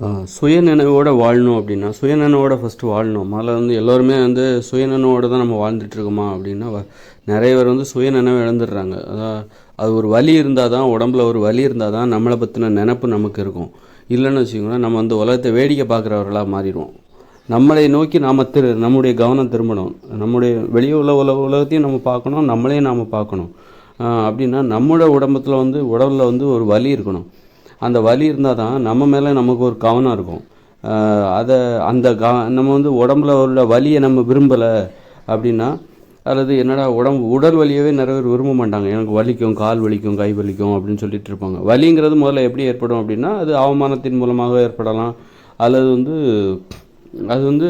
சுயநினைவோடு வாழணும் அப்படின்னா சுயநினைவோட ஃபஸ்ட்டு வாழணும். முதல்ல வந்து எல்லோருமே வந்து சுயநினைவோடு தான் நம்ம வாழ்ந்துட்டுருக்கோமா அப்படின்னா வ- நிறைய பேர் வந்து சுயநினைவு இழந்துடுறாங்க. அதான் அது ஒரு வலி இருந்தால் தான் உடம்புல ஒரு வலி இருந்தால் தான் நம்மளை பற்றின நினப்பு நமக்கு இருக்கும். இல்லைன்னு வச்சுக்கோங்களேன் நம்ம வந்து உலகத்தை வேடிக்கை பார்க்குறவர்களாக மாறிடுவோம். நம்மளை நோக்கி நாம் திரு நம்முடைய கவனம் திரும்பணும். நம்முடைய வெளியே உள்ள உல உலகத்தையும் நம்ம பார்க்கணும் நம்மளையும் நாம் பார்க்கணும். அப்படின்னா நம்மளோட உடம்பத்தில் வந்து உடலில் வந்து ஒரு வலி இருக்கணும். அந்த வலி இருந்தால் தான் நம்ம மேலே நமக்கு ஒரு கவனம் இருக்கும். அதை அந்த க நம்ம வந்து உடம்புல உள்ள வலியை நம்ம விரும்பலை அப்படின்னா அல்லது என்னடா உடம்பு உடல் வலியவே நிறைய பேர் விரும்ப மாட்டாங்க. எனக்கு வலிக்கும் கால் வலிக்கும் கை வலிக்கும் அப்படின்னு சொல்லிட்டு இருப்பாங்க. வலிங்கிறது முதல்ல எப்படி ஏற்படும் அப்படின்னா அது அவமானத்தின் மூலமாக ஏற்படலாம். அல்லது வந்து அது வந்து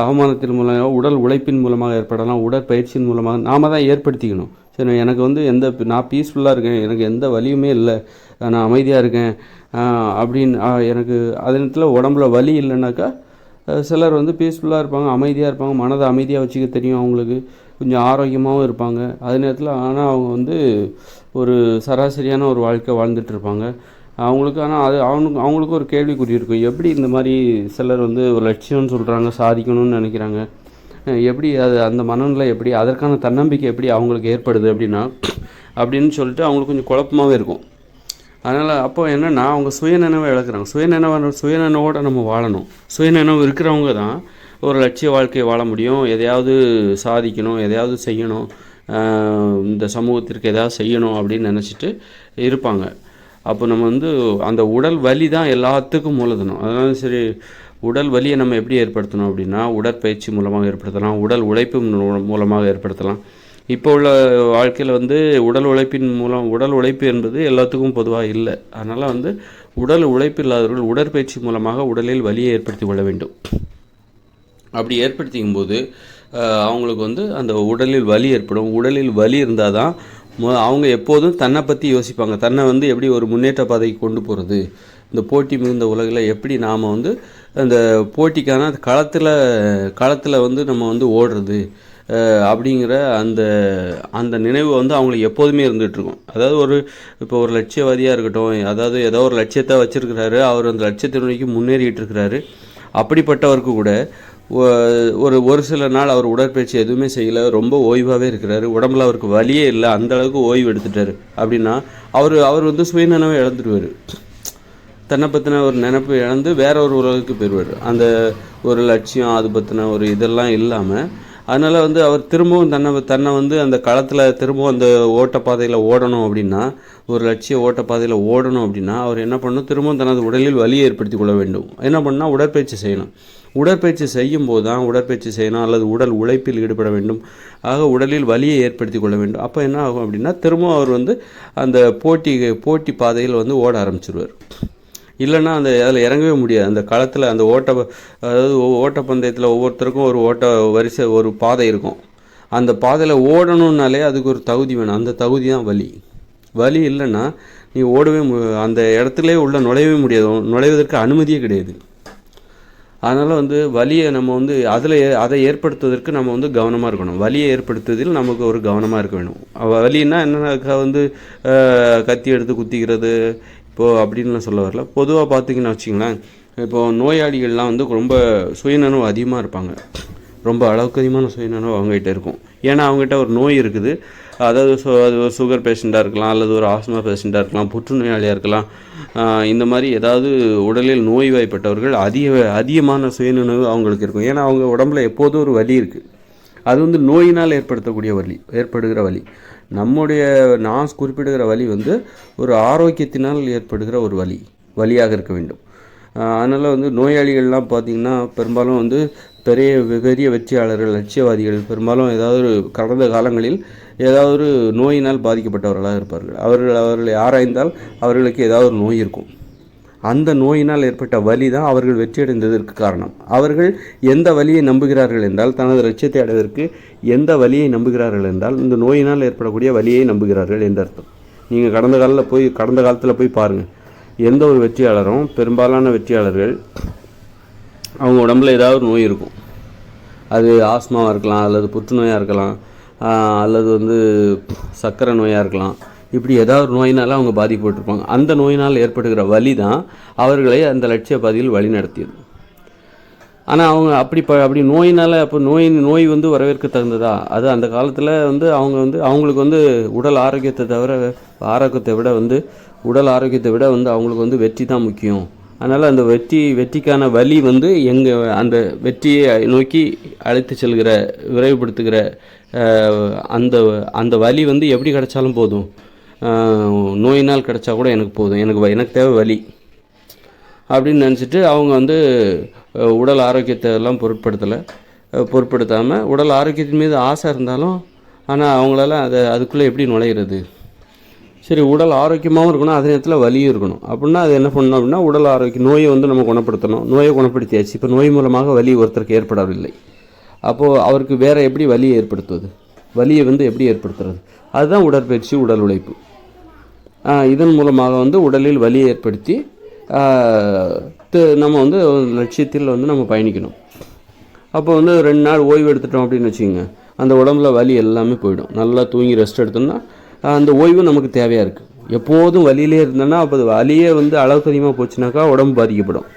அவமானத்தின் மூலமாக உடல் உழைப்பின் மூலமாக ஏற்படலாம். உடற்பயிற்சியின் மூலமாக நாம் தான் ஏற்படுத்திக்கணும். சரி எனக்கு வந்து எந்த நான் பீஸ்ஃபுல்லாக இருக்கேன் எனக்கு எந்த வலியுமே இல்லை. நான் அமைதியாக இருக்கேன். அப்படின்னு எனக்கு அதே நேரத்தில் உடம்புல வலி இல்லைனாக்கா சிலர் வந்து பீஸ்ஃபுல்லாக இருப்பாங்க அமைதியாக இருப்பாங்க மனதை அமைதியாக வச்சுக்க தெரியும் அவங்களுக்கு. கொஞ்சம் ஆரோக்கியமாகவும் இருப்பாங்க. அதே நேரத்தில் ஆனால் அவங்க வந்து ஒரு சராசரியான ஒரு வாழ்க்கை வாழ்ந்துட்டு இருப்பாங்க. அவங்களுக்கு ஆனால் அது அவனுக்கு அவங்களுக்கு ஒரு கேள்விக்குறி இருக்கும். எப்படி இந்த மாதிரி சிலர் வந்து ஒரு லட்சியம்னு சொல்கிறாங்க சாதிக்கணும்னு நினைக்கிறாங்க. எப்படி அது அந்த மனநிலை எப்படி அதற்கான தன்னம்பிக்கை எப்படி அவங்களுக்கு ஏற்படுது அப்படின்னா அப்படின்னு சொல்லிட்டு அவங்களுக்கு கொஞ்சம் குழப்பமாகவே இருக்கும். அதனால் அப்போ என்னென்னா அவங்க சுயநினைவை இழக்கிறாங்க. சுயநினைவு சுயநினைவோடு நம்ம வாழணும். சுயநினைவு இருக்கிறவங்க தான் ஒரு லட்சிய வாழ்க்கையை வாழ முடியும். எதையாவது சாதிக்கணும் எதையாவது செய்யணும் இந்த சமூகத்திற்கு எதாவது செய்யணும் அப்படின்னு நினச்சிட்டு இருப்பாங்க. அப்போ நம்ம வந்து அந்த உடல் வலி தான் எல்லாத்துக்கும் மூலதனம். அதனால சரி உடல் வலியை நம்ம எப்படி ஏற்படுத்தணும் அப்படின்னா உடற்பயிற்சி மூலமாக ஏற்படுத்தலாம் உடல் உழைப்பு மூலமாக ஏற்படுத்தலாம். இப்போ உள்ள வாழ்க்கையில் வந்து உடல் உழைப்பின் மூலம் உடல் உழைப்பு என்பது எல்லாத்துக்கும் பொதுவாக இல்லை. அதனால் வந்து உடல் உழைப்பு இல்லாதவர்கள் உடற்பயிற்சி மூலமாக உடலில் வலியை ஏற்படுத்தி கொள்ள வேண்டும். அப்படி ஏற்படுத்திக்கும் போது அவங்களுக்கு வந்து அந்த உடலில் வலி ஏற்படும். உடலில் வலி இருந்தால் தான் அவங்க எப்போதும் தன்னை பற்றி யோசிப்பாங்க. தன்னை வந்து எப்படி ஒரு முன்னேற்ற பாதைக்கு கொண்டு போகிறது இந்த போட்டி மிகுந்த உலகில் எப்படி நாம் வந்து அந்த போட்டிக்கான களத்தில் களத்தில் வந்து நம்ம வந்து ஓடுறது அப்படிங்கிற அந்த அந்த நினைவு வந்து அவங்களுக்கு எப்போதுமே இருந்துகிட்ருக்கும் அதாவது ஒரு இப்போ ஒரு லட்சியவாதியாக இருக்கட்டும் அதாவது ஏதோ ஒரு லட்சியத்தை வச்சுருக்கிறாரு அவர் அந்த லட்சியத்தை நோக்கி முன்னேறிட்டு இருக்கிறாரு. அப்படிப்பட்டவருக்கு கூட ஒரு ஒரு சில நாள் அவர் உடற்பயிற்சி எதுவுமே செய்யலை ரொம்ப ஓய்வாகவே இருக்கிறாரு உடம்புல அவருக்கு வலியே இல்லை அந்தளவுக்கு ஓய்வு எடுத்துட்டாரு. அப்படின்னா அவர் அவர் வந்து சுயநனவை இழந்துருவார். தன்னை பற்றின ஒரு நினைப்பு இழந்து வேற ஒரு உலகுக்கு போயிடுவார் அந்த ஒரு லட்சியம் அது பற்றின ஒரு இதெல்லாம் இல்லாமல் அதனால் வந்து அவர் திரும்பவும் தன்னை தன்னை வந்து அந்த களத்தில் திரும்பவும் அந்த ஓட்டப்பாதையில் ஓடணும் அப்படின்னா ஒரு லட்சிய ஓட்டப்பாதையில் ஓடணும் அப்படின்னா அவர் என்ன பண்ணணும் திரும்பவும் தனது உடலில் வலியை ஏற்படுத்தி கொள்ள வேண்டும். என்ன பண்ணால் உடற்பயிற்சி செய்யணும். உடற்பயிற்சி செய்யும் போது தான் உடற்பயிற்சி செய்யணும் அல்லது உடல் உழைப்பில் ஈடுபட வேண்டும். ஆக உடலில் வலியை ஏற்படுத்தி கொள்ள வேண்டும். அப்போ என்ன ஆகும் அப்படின்னா திரும்பவும் அவர் வந்து அந்த போட்டி போட்டி பாதையில் வந்து ஓட ஆரம்பிச்சிருவார். இல்லைன்னா அந்த அதில் இறங்கவே முடியாது. அந்த களத்தில் அந்த ஓட்ட அதாவது ஓட்டப்பந்தயத்தில் ஒவ்வொருத்தருக்கும் ஒரு ஓட்ட வரிசை ஒரு பாதை இருக்கும். அந்த பாதையில் ஓடணுன்னாலே அதுக்கு ஒரு தகுதி வேணும். அந்த தகுதி தான் வலி. வலி இல்லைன்னா நீ ஓடவே மு அந்த இடத்துலே உள்ள நுழையவே முடியாது. நுழைவதற்கு அனுமதியே கிடையாது. அதனால் வந்து வலியை நம்ம வந்து அதில் அதை ஏற்படுத்துவதற்கு நம்ம வந்து கவனமாக இருக்கணும். வலியை ஏற்படுத்துவதில் நமக்கு ஒரு கவனமாக இருக்க வேணும். வலின்னா என்னன்னாக்கா வந்து கத்தி எடுத்து குத்திக்கிறது இப்போது அப்படின்லாம் சொல்ல வரல. பொதுவாக பார்த்தீங்கன்னா வச்சிங்களேன் இப்போது நோயாளிகள்லாம் வந்து ரொம்ப சுயநனவு அதிகமாக இருப்பாங்க. ரொம்ப அளவுக்கு அதிகமான சுயநனவு அவங்ககிட்ட இருக்கும். ஏன்னா அவங்ககிட்ட ஒரு நோய் இருக்குது. அதாவது சு அது ஒரு சுகர் பேஷண்ட்டாக இருக்கலாம் அல்லது ஒரு ஆஸ்மா பேஷண்ட்டாக இருக்கலாம் புற்றுநோயாளியாக இருக்கலாம். இந்த மாதிரி ஏதாவது உடலில் நோய்வாய்ப்பட்டவர்கள் அதிக அதிகமான சுயநினைவு அவங்களுக்கு இருக்கும். ஏன்னா அவங்க உடம்புல எப்போதும் ஒரு வலி இருக்குது அது வந்து நோயினால் ஏற்படுத்தக்கூடிய வலி ஏற்படுகிற வலி. நம்முடைய நான் குறிப்பிடுகிற வலி வந்து ஒரு ஆரோக்கியத்தினால் ஏற்படுகிற ஒரு வலி வலியாக இருக்க வேண்டும். அதனால் வந்து நோயாளிகள்லாம் பார்த்திங்கன்னா பெரும்பாலும் வந்து பெரிய பெரிய வெற்றியாளர்கள் லட்சியவாதிகள் பெரும்பாலும் ஏதாவது ஒரு கடந்த காலங்களில் ஏதாவது ஒரு நோயினால் பாதிக்கப்பட்டவர்களாக இருப்பார்கள். அவர்கள் அவர்களை ஆராய்ந்தால் அவர்களுக்கு ஏதாவது ஒரு நோய் இருக்கும். அந்த நோயினால் ஏற்பட்ட வலி தான் அவர்கள் வெற்றியடைந்ததற்கு காரணம். அவர்கள் எந்த வலியை நம்புகிறார்கள் என்றால் தனது லட்சியத்தை அடைவதற்கு எந்த வலியை நம்புகிறார்கள் என்றால் இந்த நோயினால் ஏற்படக்கூடிய வலியை நம்புகிறார்கள் என்று அர்த்தம். நீங்கள் கடந்த காலில் போய் கடந்த காலத்தில் போய் பாருங்கள் எந்த ஒரு வெற்றியாளரும் பெரும்பாலான வெற்றியாளர்கள் அவங்க உடம்புல ஏதாவது நோய் இருக்கும். அது ஆஸ்மாவாக இருக்கலாம் அல்லது புற்றுநோயாக இருக்கலாம் அல்லது வந்து சர்க்கரை நோயாக இருக்கலாம். இப்படி ஏதாவது ஒரு நோயினால் அவங்க பாதிக்கப்பட்டிருப்பாங்க. அந்த நோயினால் ஏற்படுகிற வலி தான் அவர்களை அந்த லட்சிய பாதையில் வழி நடத்தியது. ஆனால் அவங்க அப்படி ப அப்படி நோயினால் அப்போ நோய் நோய் வந்து வரவேற்க தகுந்ததா? அது அந்த காலத்தில் வந்து அவங்க வந்து அவங்களுக்கு வந்து உடல் ஆரோக்கியத்தை தவிர ஆரோக்கியத்தை விட வந்து உடல் ஆரோக்கியத்தை விட வந்து அவங்களுக்கு வந்து வெற்றி தான் முக்கியம். அதனால் அந்த வெற்றி வெற்றிக்கான வழி வந்து எங்கள் அந்த வெற்றியை நோக்கி அழைத்து செல்கிற விரைவுபடுத்துகிற அந்த அந்த வழி வந்து எப்படி கிடைச்சாலும் போதும். நோயினால் கிடைச்சா கூட எனக்கு போதும். எனக்கு வ- எனக்கு தேவை வலி. அப்படின்னு நினச்சிட்டு அவங்க வந்து உடல் ஆரோக்கியத்தை எல்லாம் பொருட்படுத்தலை. பொருட்படுத்தாமல் உடல் ஆரோக்கியத்தின் மீது ஆசை இருந்தாலும் ஆனால் அவங்களால அதை அதுக்குள்ளே எப்படி நுழையிறது? சரி உடல் ஆரோக்கியமாகவும் இருக்கணும் அதே நேரத்தில் வலியும் இருக்கணும். அப்படின்னா அது என்ன பண்ணணும் அப்படின்னா உடல் ஆரோக்கியம் நோயை வந்து நம்ம குணப்படுத்தணும். நோயை குணப்படுத்தியாச்சு. இப்போ நோய் மூலமாக வலி ஒருத்தருக்கு ஏற்படவில்லை. அப்போது அவருக்கு வேறு எப்படி வலியை ஏற்படுத்துவது? வலியை வந்து எப்படி ஏற்படுத்துறது? அதுதான் உடற்பயிற்சி உடல் உழைப்பு. இதன் மூலமாக வந்து உடலில் வலியை ஏற்படுத்தி நம்ம வந்து லட்சியத்தில் வந்து நம்ம பயணிக்கணும். அப்போ வந்து ரெண்டு நாள் ஓய்வு எடுத்துட்டோம் அப்படின்னு வச்சுக்கோங்க. அந்த உடம்புல வலி எல்லாமே போயிடும். நல்லா தூங்கி ரெஸ்ட் எடுத்தோம்னா அந்த ஓய்வு நமக்கு தேவையாக இருக்குது எப்போதும் வலியிலே இருந்தோன்னா அப்போ வலியே வந்து அளவுக்கு அதிகமாக போச்சுனாக்கா உடம்பு பாதிக்கப்படும்.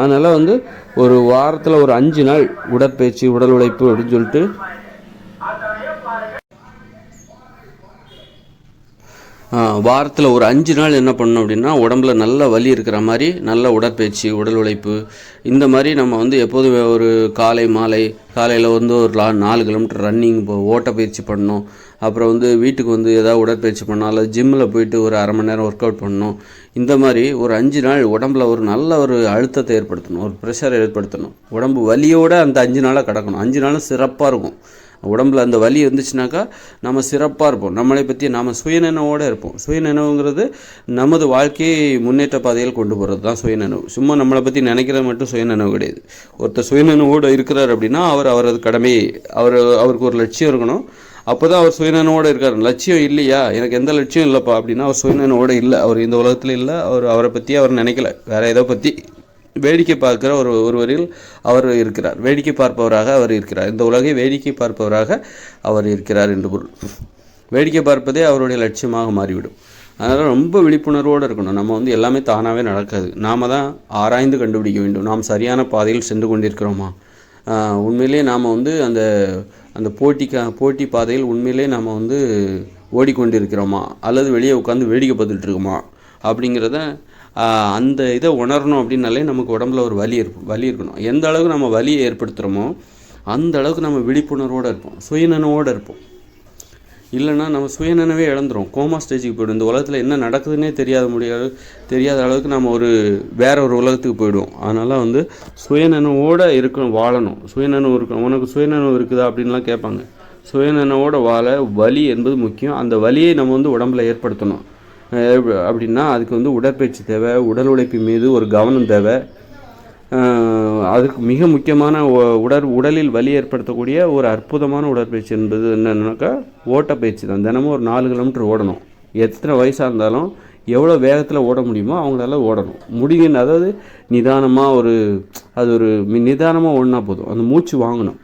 அதனால் வந்து ஒரு வாரத்தில் ஒரு அஞ்சு நாள் உடற்பயிற்சி உடல் உழைப்பு அப்படின்னு சொல்லிட்டு வாரத்தில் ஒரு அஞ்சு நாள் என்ன பண்ணணும் அப்படின்னா உடம்புல நல்ல வலி இருக்கிற மாதிரி நல்ல உடற்பயிற்சி உடல் உழைப்பு இந்த மாதிரி நம்ம வந்து எப்போதும் ஒரு காலை மாலை காலையில் வந்து ஒரு லா நாலு கிலோமீட்டர் ரன்னிங் இப்போ ஓட்டப்பயிற்சி பண்ணணும். அப்புறம் வந்து வீட்டுக்கு வந்து ஏதாவது உடற்பயிற்சி பண்ணணும் அல்லது ஜிம்மில் போயிட்டு ஒரு அரை மணி நேரம் ஒர்க் அவுட் பண்ணணும். இந்த மாதிரி ஒரு அஞ்சு நாள் உடம்புல ஒரு நல்ல ஒரு அழுத்தத்தை ஏற்படுத்தணும் ஒரு ப்ரெஷரை ஏற்படுத்தணும். உடம்பு வலியோடு அந்த அஞ்சு நாளாக கிடக்கணும். அஞ்சு நாளும் சிறப்பாக இருக்கும். உடம்புல அந்த வலி இருந்துச்சுனாக்கா நம்ம சிறப்பாக இருப்போம். நம்மளை பற்றி நாம் சுயநினைவோடு இருப்போம். சுயநினைவுங்கிறது நமது வாழ்க்கையை முன்னேற்ற பாதையில் கொண்டு போகிறது தான் சுயநினைவு. சும்மா நம்மளை பற்றி நினைக்கிறது மட்டும் சுயநினைவு கிடையாது. ஒருத்தர் சுயநினைவோடு இருக்கிறார் அப்படின்னா அவர் அவரது கடமையை அவர் அவருக்கு ஒரு லட்சியம் இருக்கணும். அப்போ தான் அவர் சுயநினைவோடு இருக்கார். லட்சியம் இல்லையா? எனக்கு எந்த லட்சியம் இல்லைப்பா அப்படின்னா அவர் சுயநினைவோடு இல்லை. அவர் இந்த உலகத்தில் இல்லை. அவர் அவரை பற்றி அவர் நினைக்கல. வேறு ஏதோ பற்றி வேடிக்கை பார்க்கிற ஒரு ஒருவரில் அவர் இருக்கிறார். வேடிக்கை பார்ப்பவராக அவர் இருக்கிறார். இந்த உலகை வேடிக்கை பார்ப்பவராக அவர் இருக்கிறார் என்று பொருள். வேடிக்கை பார்ப்பதே அவருடைய லட்சியமாக மாறிவிடும். அதனால் ரொம்ப விழிப்புணர்வோடு இருக்கணும். நம்ம வந்து எல்லாமே தானாகவே நடக்காது. நாம் தான் ஆராய்ந்து கண்டுபிடிக்க வேண்டும். நாம் சரியான பாதையில் சென்று கொண்டிருக்கிறோமா? உண்மையிலே நாம் வந்து அந்த அந்த போட்டிக்கா போட்டி பாதையில் உண்மையிலே நாம் வந்து ஓடிக்கொண்டிருக்கிறோமா? அல்லது வெளியே உட்காந்து வேடிக்கை பார்த்துட்டு இருக்கோமா? அப்படிங்கிறத அந்த இதை உணரணும் அப்படின்னாலே நமக்கு உடம்புல ஒரு வலி இருக்கும் வலி இருக்கணும். எந்த அளவுக்கு நம்ம வலியை ஏற்படுத்துகிறோமோ அந்த அளவுக்கு நம்ம விழிப்புணர்வோடு இருப்போம் சுயநனவோடு இருப்போம். இல்லைன்னா நம்ம சுயநனவே இழந்துரும். கோமா ஸ்டேஜுக்கு போய்டும் இந்த உலகத்தில் என்ன நடக்குதுன்னே தெரியாத முடியாது தெரியாத அளவுக்கு நம்ம ஒரு வேற ஒரு உலகத்துக்கு போயிடுவோம். அதனால் வந்து சுயநனவோடு இருக்கணும் வாழணும். சுயநனவு இருக்கணும். உனக்கு சுயநனவு இருக்குதா அப்படின்லாம் கேட்பாங்க. சுயநனவோடு வாழ வலி என்பது முக்கியம். அந்த வலியை நம்ம வந்து உடம்புல ஏற்படுத்தணும். அப்படின்னா அதுக்கு வந்து உடற்பயிற்சி தேவை உடல் உழைப்பு மீது ஒரு கவனம் தேவை. அதுக்கு மிக முக்கியமான உ- உடல் உடலில் வலி ஏற்படுத்தக்கூடிய ஒரு அற்புதமான உடற்பயிற்சி என்பது என்னென்னாக்கா ஓட்டப்பயிற்சி தான். தினமும் ஒரு நாலு கிலோமீட்டர் ஓடணும். எத்தனை வயசாக இருந்தாலும் எவ்வளோ வேகத்தில் ஓட முடியுமோ அவங்களால ஓடணும். முடியும் அதாவது நிதானமாக ஒரு அது ஒரு நிதானமாக ஓடினா போதும். அந்த மூச்சு வாங்கணும்.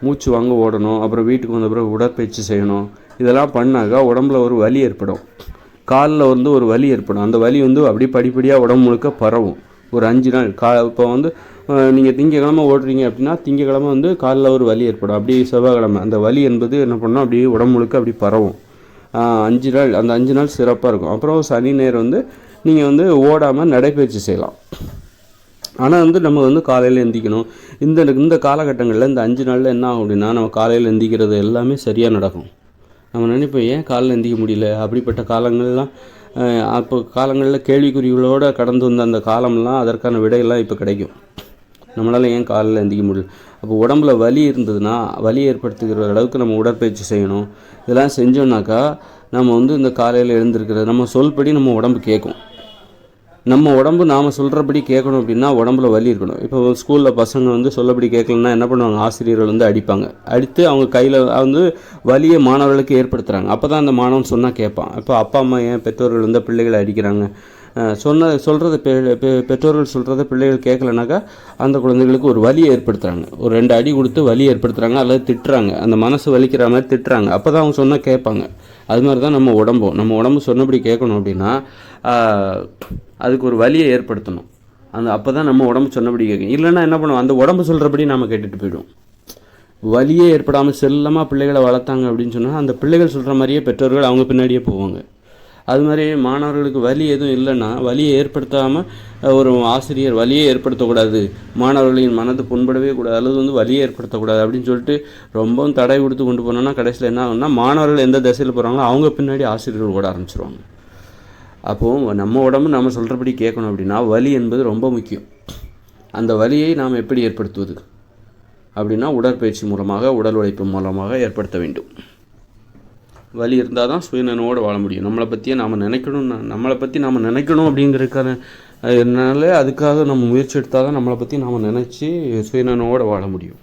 மூச்சு வாங்க ஓடணும். அப்புறம் வீட்டுக்கு வந்த பிறகு உடற்பயிற்சி செய்யணும். இதெல்லாம் பண்ணாக்கா உடம்புல ஒரு வலி ஏற்படும். காலில் வந்து ஒரு வலி ஏற்படும். அந்த வலி வந்து அப்படியே படிப்படியாக உடம்பு முழுக்க பரவும். ஒரு அஞ்சு நாள். கா இப்போ வந்து நீங்கள் திங்கக்கிழமை ஓடுறீங்க அப்படின்னா திங்கக்கிழமை வந்து காலில் ஒரு வலி ஏற்படும். அப்படியே செவ்வாய்க்கிழமை. அந்த வலி என்பது என்ன பண்ணணும் அப்படியே உடம்பு முழுக்க அப்படி பரவும். அஞ்சு நாள். அந்த அஞ்சு நாள் சிறப்பாக இருக்கும். அப்புறம் சனி நேரம் வந்து நீங்கள் வந்து ஓடாமல் நடைபயிற்சி செய்யலாம். ஆனால் வந்து நம்ம வந்து காலையில் எந்திக்கணும். இந்த இந்த காலகட்டங்களில் இந்த அஞ்சு நாளில் என்ன ஆகும் அப்படின்னா நம்ம காலையில் எந்திக்கிறது எல்லாமே சரியாக நடக்கும். நம்ம நினைப்போம் ஏன் காலில் எந்திக்க முடியல? அப்படிப்பட்ட காலங்கள்லாம் அப்போ காலங்களில் கேள்விக்குறிகளோடு கடந்து வந்த அந்த காலம்லாம் அதற்கான விடையெல்லாம் இப்போ கிடைக்கும். நம்மளால் ஏன் காலில் எந்திக்க முடியல? அப்போ உடம்புல வலி இருந்ததுன்னா வலி ஏற்படுத்துகிற அளவுக்கு நம்ம உடற்பயிற்சி செய்யணும். இதெல்லாம் செஞ்சோம்னாக்கா நம்ம வந்து இந்த காலையில் எழுந்திருக்கிறது நம்ம சொல்படி நம்ம உடம்பு கேட்கும். நம்ம உடம்பு நாம் சொல்கிறபடி கேட்கணும் அப்படின்னா உடம்புல வலி இருக்கணும். இப்போ ஸ்கூலில் பசங்க வந்து சொல்லபடி கேட்கலன்னா என்ன பண்ணுவாங்க? ஆசிரியர்கள் வந்து அடிப்பாங்க. அடித்து அவங்க கையில் வந்து வலியை மாணவர்களுக்கு ஏற்படுத்துகிறாங்க அப்போ தான் அந்த மாணவன் சொன்னால் கேட்பான். இப்போ அப்பா அம்மா ஏன் பெற்றோர்கள் வந்து பிள்ளைகளை அடிக்கிறாங்க. சொன்ன சொல்கிறத பெ பெற்றோர்கள் சொல்கிறத பிள்ளைகள் கேட்கலனாக்கா அந்த குழந்தைகளுக்கு ஒரு வலியை ஏற்படுத்துகிறாங்க ஒரு ரெண்டு அடி கொடுத்து வலி ஏற்படுத்துகிறாங்க அல்லது திட்டுறாங்க. அந்த மனசு வலிக்கிற மாதிரி திட்டுறாங்க. அப்போ தான் அவங்க சொன்னால் கேட்பாங்க. அது மாதிரி தான் நம்ம உடம்பும். நம்ம உடம்பு சொன்னபடி கேட்கணும் அப்படின்னா அதுக்கு ஒரு வலியை ஏற்படுத்தணும். அந்த அப்போ தான் நம்ம உடம்பு சொன்னபடி கேட்கும். இல்லைன்னா என்ன பண்ணுவோம்? அந்த உடம்பு சொல்கிறபடி நம்ம கேட்டுட்டு போயிடுவோம். வலியே ஏற்படாமல் செல்லமாக பிள்ளைகளை வளர்த்தாங்க அப்படின்னு சொன்னால் அந்த பிள்ளைகள் சொல்கிற மாதிரியே பெற்றோர்கள் அவங்க பின்னாடியே போவாங்க. அது மாதிரி மாணவர்களுக்கு வலி எதுவும் இல்லைன்னா வலியை ஏற்படுத்தாமல் ஒரு ஆசிரியர் வலியை ஏற்படுத்தக்கூடாது. மாணவர்களின் மனது புண்படவே கூடாது. அல்லது வந்து வலியை ஏற்படுத்தக்கூடாது அப்படின்னு சொல்லிட்டு ரொம்பவும் தடை கொடுத்து கொண்டு போனோம்னா கடைசியில் என்ன ஆகும்னா மாணவர்கள் எந்த திசையில் போகிறாங்களோ அவங்க பின்னாடி ஆசிரியர்கள் ஓட ஆரம்பிச்சிருவாங்க. அப்போது நம்ம உடம்பு நம்ம சொல்கிறபடி கேட்கணும் அப்படின்னா வலி என்பது ரொம்ப முக்கியம். அந்த வலியை நாம் எப்படி ஏற்படுத்துவது? அப்படின்னா உடற்பயிற்சி மூலமாக உடல் உழைப்பு மூலமாக ஏற்படுத்த வேண்டும். வலி இருந்தால் தான் சுயநனவோடு வாழ முடியும். நம்மளை பற்றியே நாம் நினைக்கணும் நம்மளை பற்றி நாம் நினைக்கணும் அப்படிங்கிறதுக்கான அதனால அதுக்காக நம்ம முயற்சி எடுத்தால் தான் நம்மளை பற்றி நாம் நினச்சி சுயநனவோடு வாழ முடியும்.